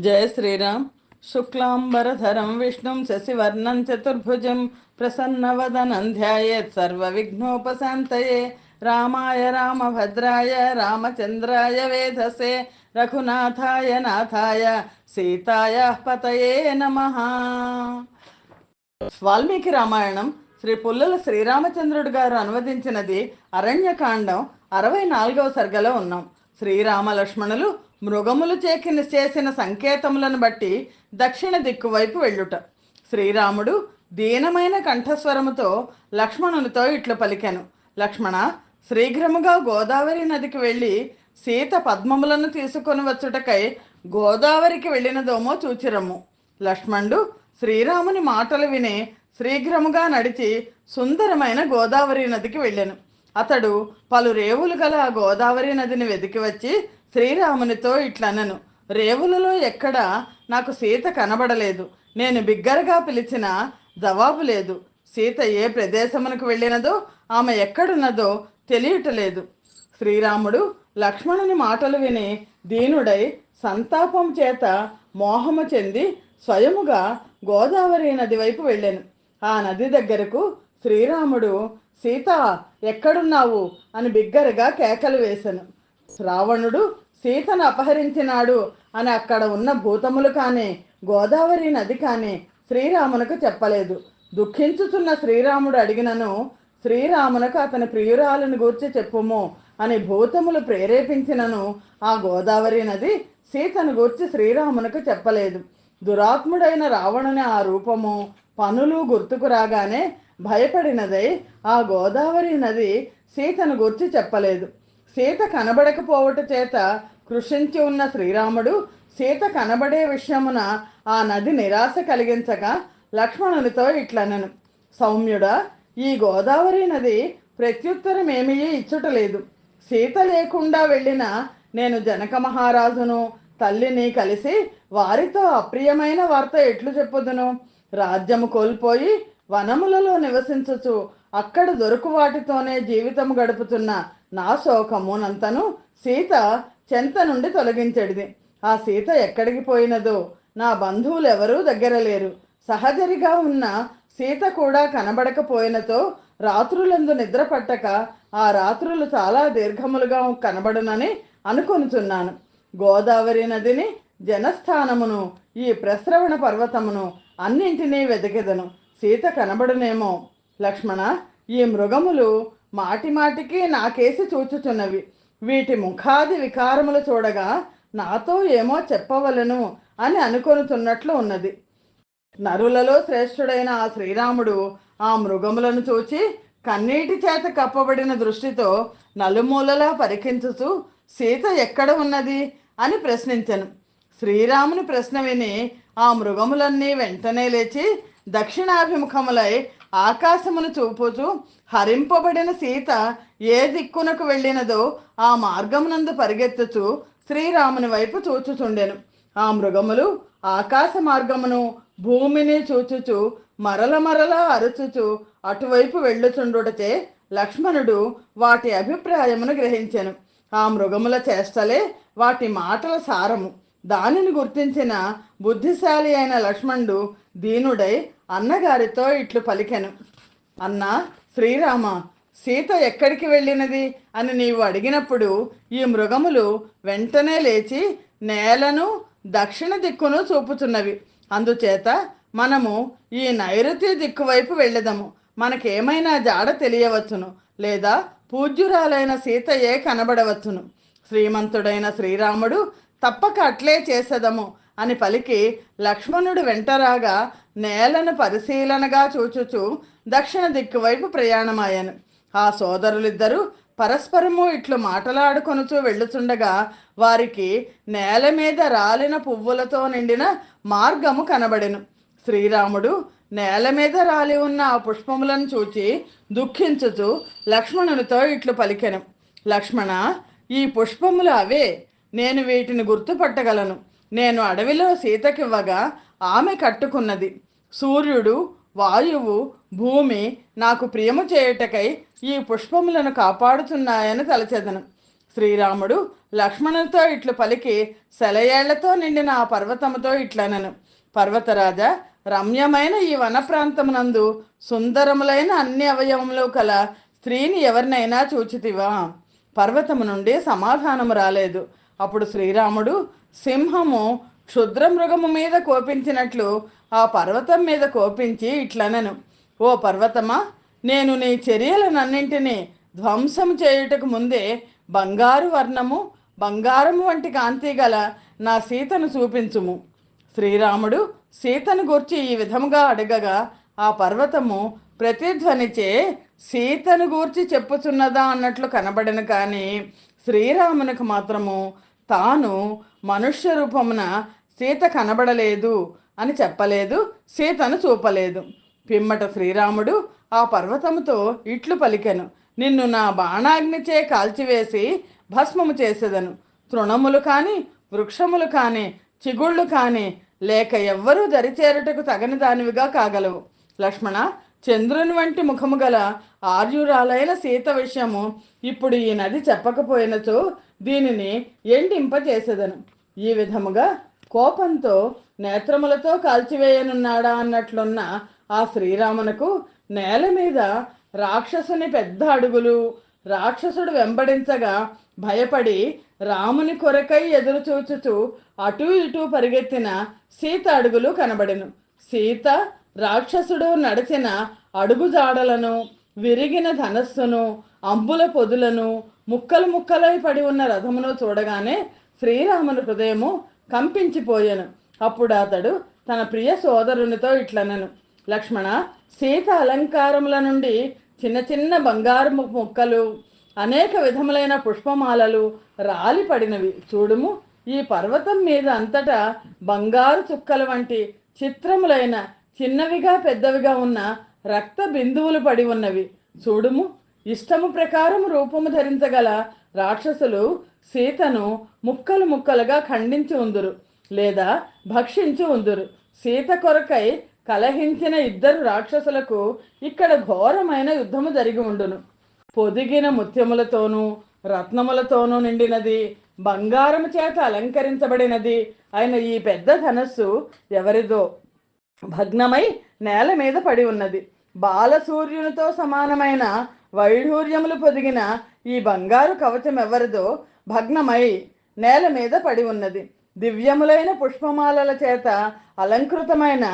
జయ శ్రీరామ్. శుక్లాంబరధరం విష్ణుం శశివర్ణం చతుర్భుజం ప్రసన్నవదనం ధ్యాయేత్ సర్వవిఘ్నోపశాంతయే. రామాయ రామభద్రాయ రామచంద్రాయ వేధసే రఘునాథాయ నాథాయ సీతాయ పతయే నమ. వాల్మీకి రామాయణం శ్రీ పుల్లల శ్రీరామచంద్రుడు గారు అనువదించినది అరణ్యకాండం అరవై నాలుగవ సర్గలో ఉన్నాం. శ్రీరామ లక్ష్మణులు మృగములు చేకిన చేసిన సంకేతములను బట్టి దక్షిణ దిక్కు వైపు వెళ్ళుట. శ్రీరాముడు దీనమైన కంఠస్వరముతో లక్ష్మణునితో ఇట్లు పలికాను. లక్ష్మణ శీఘ్రముగా గోదావరి నదికి వెళ్ళి సీత పద్మములను తీసుకొని వచ్చుటకై గోదావరికి వెళ్ళినదోమో చూచిరము లక్ష్మణుడు శ్రీరాముని మాటలు విని శీఘ్రముగా నడిచి సుందరమైన గోదావరి నదికి వెళ్ళాను. అతడు పలు రేవులు గల గోదావరి నదిని వెతికి వచ్చి శ్రీరామునితో ఇట్లనను. రేవులలో ఎక్కడా నాకు సీత కనబడలేదు. నేను బిగ్గరగా పిలిచిన జవాబు లేదు. సీత ఏ ప్రదేశమునకు వెళ్ళినదో ఆమె ఎక్కడున్నదో తెలియటలేదు. శ్రీరాముడు లక్ష్మణుని మాటలు విని దీనుడై సంతాపం చేత మోహము చెంది స్వయముగా గోదావరి నది వైపు వెళ్ళాను. ఆ నది దగ్గరకు శ్రీరాముడు సీత ఎక్కడున్నావు? అని బిగ్గరగా కేకలు వేశాను రావణుడు సీతను అపహరించినాడు అని అక్కడ ఉన్న భూతములు కానీ గోదావరి నది కానీ శ్రీరామునకు చెప్పలేదు. దుఃఖించుతున్న శ్రీరాముడు అడిగినను శ్రీరామునకు అతని ప్రియురాలను గూర్చి చెప్పుము అని భూతములు ప్రేరేపించినను ఆ గోదావరి నది సీతను గూర్చి శ్రీరామునకు చెప్పలేదు. దురాత్ముడైన రావణుని ఆ రూపము పనులు గుర్తుకు రాగానే భయపడినదై ఆ గోదావరి నది సీతను గూర్చి చెప్పలేదు. సీత కనబడకపోవట చేత కృషించి ఉన్న శ్రీరాముడు సీత కనబడే విషయమున ఆ నది నిరాశ కలిగించగా లక్ష్మణునితో ఇట్లనను. సౌమ్యుడా ఈ గోదావరి నది ప్రత్యుత్తరం ఏమీ ఇచ్చుటలేదు సీత లేకుండా వెళ్ళిన నేను జనక మహారాజును తల్లిని కలిసి వారితో అప్రియమైన వార్త ఎట్లు చెప్పుదును? రాజ్యము కోల్పోయి వనములలో నివసించచ్చు అక్కడ దొరుకు వాటితోనే జీవితం గడుపుతున్న నా శోకమునంతను సీత చెంత నుండి తొలగించడిది. ఆ సీత ఎక్కడికి పోయినదో నా బంధువులు ఎవరూ దగ్గర లేరు. సహజరిగా ఉన్న సీత కూడా కనబడకపోయినతో రాత్రులందు నిద్ర పట్టక ఆ రాత్రులు చాలా దీర్ఘములుగా కనబడునని అనుకొనుచున్నాను. గోదావరి నదిని జనస్థానమును ఈ ప్రస్రవణ పర్వతమును అన్నింటినీ వెతికెదను సీత కనబడునేమో? లక్ష్మణ ఈ మృగములు మాటి మాటికి నాకేసి చూచుచున్నవి. వీటి ముఖాది వికారములు చూడగా నాతో ఏమో చెప్పవలను అని అనుకొనుతున్నట్లు ఉన్నది. నరులలో శ్రేష్ఠుడైన ఆ శ్రీరాముడు ఆ మృగములను చూచి కన్నీటి చేత కప్పబడిన దృష్టితో నలుమూలలా పరికించుతూ సీత ఎక్కడ ఉన్నది? అని ప్రశ్నించను. శ్రీరాముని ప్రశ్న విని ఆ మృగములన్నీ వెంటనే లేచి దక్షిణాభిముఖములై ఆకాశమును చూపుచూ హరింపబడిన సీత ఏ దిక్కునకు వెళ్ళినదో ఆ మార్గమునందు పరిగెత్తుచు శ్రీరాముని వైపు చూచుచుండెను. ఆ మృగములు ఆకాశ మార్గమును భూమిని చూచుచు మరల మరల అరుచుచు అటువైపు వెళ్ళుచుండుటచే లక్ష్మణుడు వాటి అభిప్రాయమును గ్రహించెను. ఆ మృగముల చేష్టలే వాటి మాటల సారము. దానిని గుర్తించిన బుద్ధిశాలి అయిన లక్ష్మణుడు దీనుడై అన్నగారితో ఇట్లు పలికెను. అన్న శ్రీరామ సీత ఎక్కడికి వెళ్ళినది? అని నీవు అడిగినప్పుడు ఈ మృగములు వెంటనే లేచి నేలను దక్షిణ దిక్కును చూపుతున్నవి. అందుచేత మనము ఈ నైరుతి దిక్కు వైపు వెళ్ళదము. మనకేమైనా జాడ తెలియవచ్చును లేదా పూజ్యురాలైన సీతయే కనబడవచ్చును. శ్రీమంతుడైన శ్రీరాముడు తప్పక అట్లే చేసదము. అని పలికి లక్ష్మణుడు వెంటరాగా నేలను పరిశీలనగా చూచుచు దక్షిణ దిక్కు వైపు ప్రయాణమాయను. ఆ సోదరులిద్దరూ పరస్పరము ఇట్లు మాటలాడుకొనుచు వెళ్ళుచుండగా వారికి నేల మీద రాలిన పువ్వులతో నిండిన మార్గము కనబడెను. శ్రీరాముడు నేల మీద రాలి ఉన్న ఆ పుష్పములను చూచి దుఃఖించుచు లక్ష్మణునితో ఇట్లు పలికెను. లక్ష్మణ ఈ పుష్పములు అవే నేను వీటిని గుర్తుపట్టగలను. నేను అడవిలో సీతకివ్వగా ఆమె కట్టుకున్నది. సూర్యుడు వాయువు భూమి నాకు ప్రియము చేయుటకై ఈ పుష్పములను కాపాడుతున్నాయని తలచెదను. శ్రీరాముడు లక్ష్మణునితో ఇట్లు పలికి సెలయేళ్ళతో నిండిన ఆ పర్వతముతో ఇట్లనను. పర్వతరాజ రమ్యమైన ఈ వన ప్రాంతమునందు సుందరములైన అన్ని అవయవములు కల స్త్రీని ఎవరినైనా చూచితివా? పర్వతము నుండి సమాధానము రాలేదు. అప్పుడు శ్రీరాముడు సింహము క్షుద్ర మృగము మీద కోపించినట్లు ఆ పర్వతం మీద కోపించి ఇట్లనను. ఓ పర్వతమా నేను నీ చర్యలనన్నింటినీ ధ్వంసం చేయుటకు ముందే బంగారు వర్ణము బంగారము వంటి కాంతి గల నా సీతను చూపించుము. శ్రీరాముడు సీతను గూర్చి ఈ విధముగా అడగగా ఆ పర్వతము ప్రతిధ్వనిచే సీతను గూర్చి చెప్పుచున్నదా? అన్నట్లు కనబడను కానీ శ్రీరామునికి మాత్రము తాను మనుష్య రూపమున సీత కనబడలేదు అని చెప్పలేదు సీతను చూపలేదు. పిమ్మట శ్రీరాముడు ఆ పర్వతముతో ఇట్లు పలికెను. నిన్ను నా బాణాగ్నిచే కాల్చివేసి భస్మము చేసేదను. తృణములు కానీ వృక్షములు కానీ చిగుళ్ళు కానీ లేక ఎవ్వరూ దరిచేరుటకు తగని దానివిగా కాగలవు. లక్ష్మణ చంద్రుని వంటి ముఖము గల ఆర్యురాలైన సీత విషయము ఇప్పుడు ఈ నది చెప్పకపోయినచో దీనిని ఎండింపచేసేదను ఈ విధముగా కోపంతో నేత్రములతో కాల్చివేయనున్నాడా అన్నట్లున్న ఆ శ్రీరామునకు నేల మీద రాక్షసుని పెద్ద అడుగులు రాక్షసుడు వెంబడించగా భయపడి రాముని కొరకై ఎదురు చూచుచు అటూ ఇటూ పరిగెత్తిన సీత అడుగులు కనబడెను. సీత రాక్షసుడు నడిచిన అడుగుజాడలను విరిగిన ధనస్సును అంబుల పొదులను ముక్కలు ముక్కలై పడి ఉన్న రథమును చూడగానే శ్రీరాముని హృదయము కంపించిపోయాను. అప్పుడు అతడు తన ప్రియ సోదరునితో ఇట్లనను లక్ష్మణ సీత అలంకారముల నుండి చిన్న చిన్న బంగారు ముక్కలు అనేక విధములైన పుష్పమాలలు రాలి పడినవి. చూడుము ఈ పర్వతం మీద అంతటా బంగారు చుక్కల వంటి చిత్రములైన చిన్నవిగా పెద్దవిగా ఉన్న రక్త బిందువులు పడి ఉన్నవి. చూడుము ఇష్టము ప్రకారం రూపము ధరించగల రాక్షసులు సీతను ముక్కలు ముక్కలుగా ఖండించి ఉందురు లేదా భక్షించి ఉందురు. సీత కొరకై కలహించిన ఇద్దరు రాక్షసులకు ఇక్కడ ఘోరమైన యుద్ధము జరిగి ఉండును. పొదిగిన ముత్యములతోనూ రత్నములతోనూ నిండినది బంగారము చేత అలంకరించబడినది అయిన ఈ పెద్ద ధనస్సు ఎవరిదో భగ్నమై నేల మీద పడి ఉన్నది. బాలసూర్యునితో సమానమైన వైఢూర్యములు పొదిగిన ఈ బంగారు కవచం ఎవరిదో భగ్నమై నేల మీద పడి ఉన్నది. దివ్యములైన పుష్పమాలల చేత అలంకృతమైన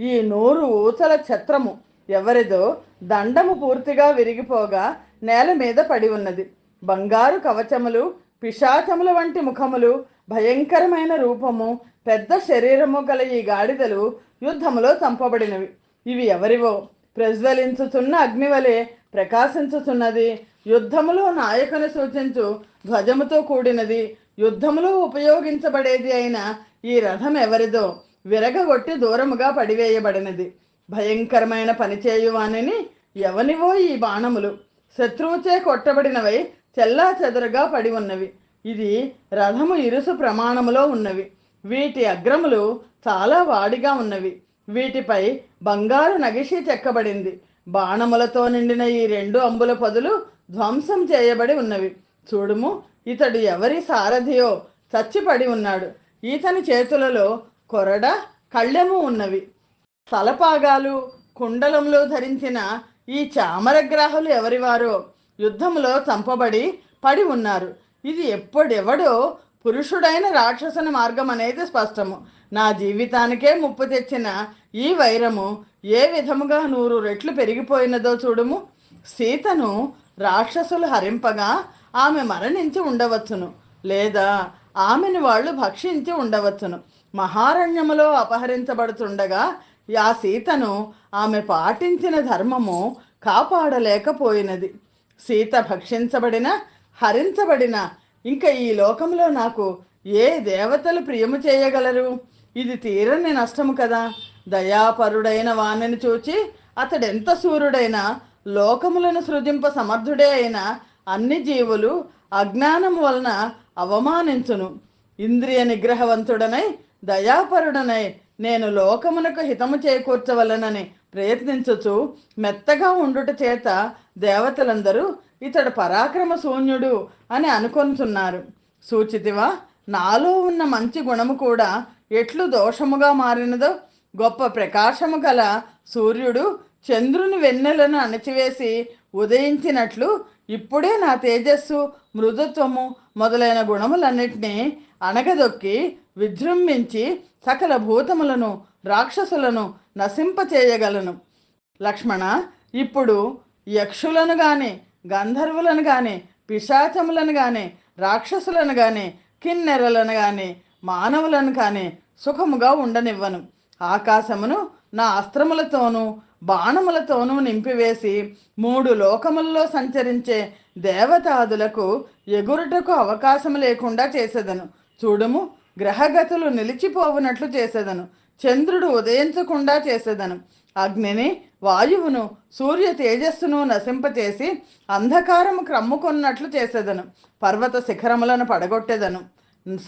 ఈ నూరు ఊచల ఛత్రము ఎవరిదో దండము పూర్తిగా విరిగిపోగా నేల మీద పడి ఉన్నది. బంగారు కవచములు పిశాచముల వంటి ముఖములు భయంకరమైన రూపము పెద్ద శరీరము గల ఈ గాడిదలు యుద్ధములో చంపబడినవి. ఇవి ఎవరివో? ప్రజ్వలించుచున్న అగ్నివలే ప్రకాశించుచున్నది యుద్ధములో నాయకుని సూచించు ధ్వజముతో కూడినది. యుద్ధములో ఉపయోగించబడేది అయిన ఈ రథం ఎవరిదో? విరగగొట్టి దూరముగా పడివేయబడినది. భయంకరమైన పనిచేయువానిని ఎవనివో ఈ బాణములు? శత్రువుచే కొట్టబడినవై చెల్లా చెదరుగా పడి ఉన్నవి. ఇది రథము ఇరుసు ప్రమాణములో ఉన్నవి. వీటి అగ్రములు చాలా వాడిగా ఉన్నవి. వీటిపై బంగారు నగిషి చెక్కబడింది. బాణములతో నిండిన ఈ రెండు అంబుల పొదులు ధ్వంసం చేయబడి ఉన్నవి. చూడుము ఇతడు ఎవరి సారథియో చచ్చిపడి ఉన్నాడు. ఇతని చేతులలో కొరడ కళ్ళెము ఉన్నవి. తలపాగాలు కుండలంలో ధరించిన ఈ చామరగ్రాహులు ఎవరివారో యుద్ధంలో చంపబడి పడి ఉన్నారు. ఇది ఎప్పుడెవడో పురుషుడైన రాక్షసుని మార్గం అనేది స్పష్టము. నా జీవితానికే ముప్పు తెచ్చిన ఈ వైరము ఏ విధముగా నూరు రెట్లు పెరిగిపోయినదో చూడుము. సీతను రాక్షసులు హరింపగా ఆమె మరణించి ఉండవచ్చును. లేదా ఆమెను వాళ్ళు భక్షించి ఉండవచ్చును. మహారణ్యములో అపహరించబడుతుండగా ఆ సీతను ఆమె పాటించిన ధర్మము కాపాడలేకపోయినది. సీత భక్షించబడిన హరించబడిన ఇంకా ఈ లోకంలో నాకు ఏ దేవతలు ప్రియము చేయగలరు? ఇది తీరని నష్టము కదా. దయాపరుడైన వాణిని చూచి అతడెంత సూర్యుడైనా లోకములను సృజింప సమర్థుడే అయిన అన్ని జీవులు అజ్ఞానం వలన అవమానించును. ఇంద్రియ నిగ్రహవంతుడనై దయాపరుడనై నేను లోకమునకు హితము చేకూర్చవలనని ప్రయత్నించుచు మెత్తగా ఉండుట చేత దేవతలందరూ ఇతడు పరాక్రమ శూన్యుడు అని అనుకొనుతున్నారు సూచితివా నాలో ఉన్న మంచి గుణము కూడా ఎట్లు దోషముగా మారినదో గొప్ప ప్రకాశము గల సూర్యుడు చంద్రుని వెన్నెలను అణచివేసి ఉదయించినట్లు ఇప్పుడే నా తేజస్సు మృదుత్వము మొదలైన గుణములన్నిటినీ అణగదొక్కి విజృంభించి సకల భూతములను రాక్షసులను నశింపచేయగలను. లక్ష్మణ ఇప్పుడు యక్షులను గాని గంధర్వులను కానీ పిశాచములను కానీ రాక్షసులను కానీ కిన్నెరలను కానీ మానవులను కానీ సుఖముగా ఉండనివ్వను. ఆకాశమును నా అస్త్రములతోనూ బాణములతోనూ నింపివేసి మూడు లోకములలో సంచరించే దేవతాదులకు ఎగురుటకు అవకాశం లేకుండా చేసేదను. చూడుము గ్రహగతులు నిలిచిపోవునట్లు చేసేదను. చంద్రుడు ఉదయించకుండా చేసేదను. అగ్నిని వాయువును సూర్య తేజస్సును నశింపచేసి అంధకారము క్రమ్ముకున్నట్లు చేసేదను. పర్వత శిఖరములను పడగొట్టేదను.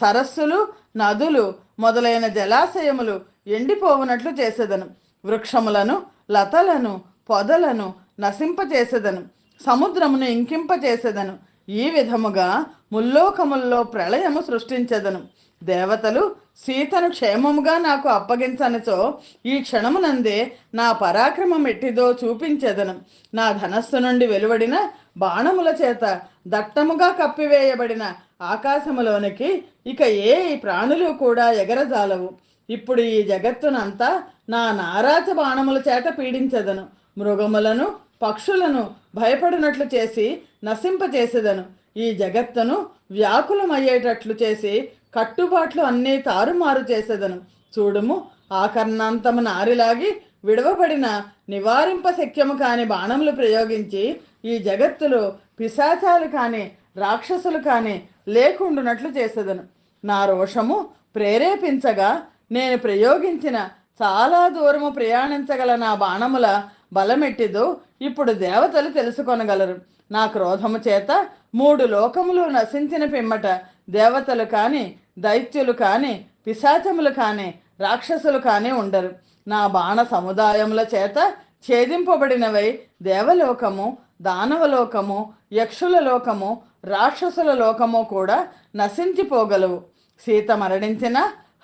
సరస్సులు నదులు మొదలైన జలాశయములు ఎండిపోవునట్లు చేసేదను. వృక్షములను లతలను పొదలను నశింపచేసేదను. సముద్రమును ఇంకింపచేసేదను. ఈ విధముగా ముల్లోకముల్లో ప్రళయము సృష్టించెదను. దేవతలు సీతను క్షేమముగా నాకు అప్పగించనచో ఈ క్షణమునందే నా పరాక్రమం ఎట్టిదో చూపించెదను. నా ధనస్సు నుండి వెలువడిన బాణముల చేత దట్టముగా కప్పివేయబడిన ఆకాశములోనికి ఇక ఏ ప్రాణులు కూడా ఎగరజాలవు. ఇప్పుడు ఈ జగత్తునంతా నా నారాజ బాణముల చేత పీడించదను. మృగములను పక్షులను భయపడినట్లు చేసి నశింపచేసేదను ఈ జగత్తును వ్యాకులమయ్యేటట్లు చేసి కట్టుబాట్లు అన్నీ తారుమారు చేసేదను. చూడుము ఆకర్ణాంతము నారిలాగి విడవబడిన నివారింప శక్యము కాని బాణములు ప్రయోగించి ఈ జగత్తులో పిశాచాలు కాని రాక్షసులు కాని లేకుండునట్లు చేసేదను. నా రోషము ప్రేరేపించగా నేను ప్రయోగించిన చాలా దూరము ప్రయాణించగల నా బాణముల బలమెట్టిదో ఇప్పుడు దేవతలు తెలుసుకొనగలరు. నా క్రోధము చేత మూడు లోకములు నశించిన పిమ్మట దేవతలు కానీ దైత్యులు కానీ పిశాచములు కానీ రాక్షసులు కానీ ఉండరు. నా బాణ సముదాయముల చేత ఛేదింపబడినవై దేవలోకము దానవలోకము యక్షుల లోకము రాక్షసుల లోకము కూడా నశించిపోగలవు. సీత మరణించిన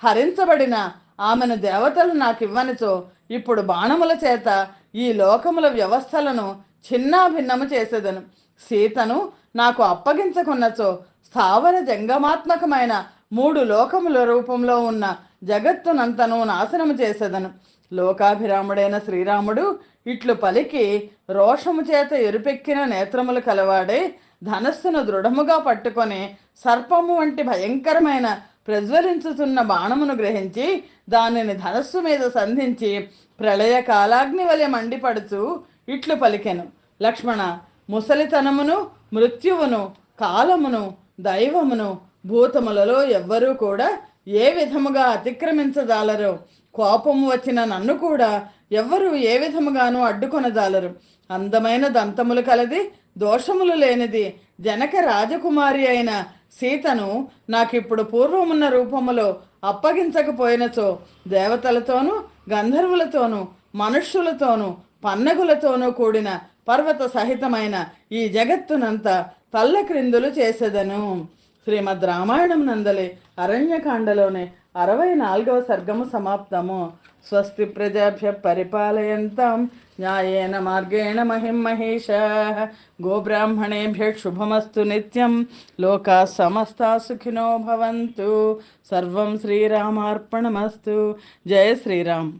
హరించబడిన ఆమెను దేవతలు నాకు ఇవ్వనిచో ఇప్పుడు బాణముల చేత ఈ లోకముల వ్యవస్థలను చిన్నాభిన్నము చేసేదను. సీతను నాకు అప్పగించకున్నచో స్థావర జంగమాత్మకమైన మూడు లోకముల రూపంలో ఉన్న జగత్తునంతను నాశనము చేసేదను. లోకాభిరాముడైన శ్రీరాముడు ఇట్లు పలికి రోషము చేత ఎరుపెక్కిన నేత్రములు కలవాడే ధనస్సును దృఢముగా పట్టుకొని సర్పము వంటి భయంకరమైన ప్రజ్వలించుతున్న బాణమును గ్రహించి దానిని ధనస్సు మీద సంధించి ప్రళయ కాలాగ్ని వలె మండిపడుచు ఇట్లు పలికెను. లక్ష్మణ ముసలితనమును మృత్యువును కాలమును దైవమును భూతములలో ఎవ్వరూ కూడా ఏ విధముగా అతిక్రమించజాలరో. కోపము వచ్చిన నన్ను కూడా ఎవ్వరూ ఏ విధముగానూ అడ్డుకొనజాలరు. అందమైన దంతములు కలది దోషములు లేనిది జనక రాజకుమారి అయిన సీతను నాకిప్పుడు పూర్వమున్న రూపములో అప్పగించకపోయినచో దేవతలతోనూ గంధర్వులతోనూ మనుష్యులతోనూ పన్నగులతోనూ కూడిన పర్వత సహితమైన ఈ జగత్తునంతా తల్లక్రిందులు చేసేదను. శ్రీమద్ రామాయణం నందలి అరణ్యకాండలోని అరవై నాలుగవ సర్గము సమాప్తము. స్వస్తి ప్రజాభ్య పరిపాలయంతం. న్యాయేన మార్గేణ మహిం మహేష గోబ్రాహ్మణేభ్య శుభమస్తు నిత్యం. లోకా సమస్తా సుఖినో భవంతు. సర్వం శ్రీరామార్పణమస్తు. జయ శ్రీరామ్.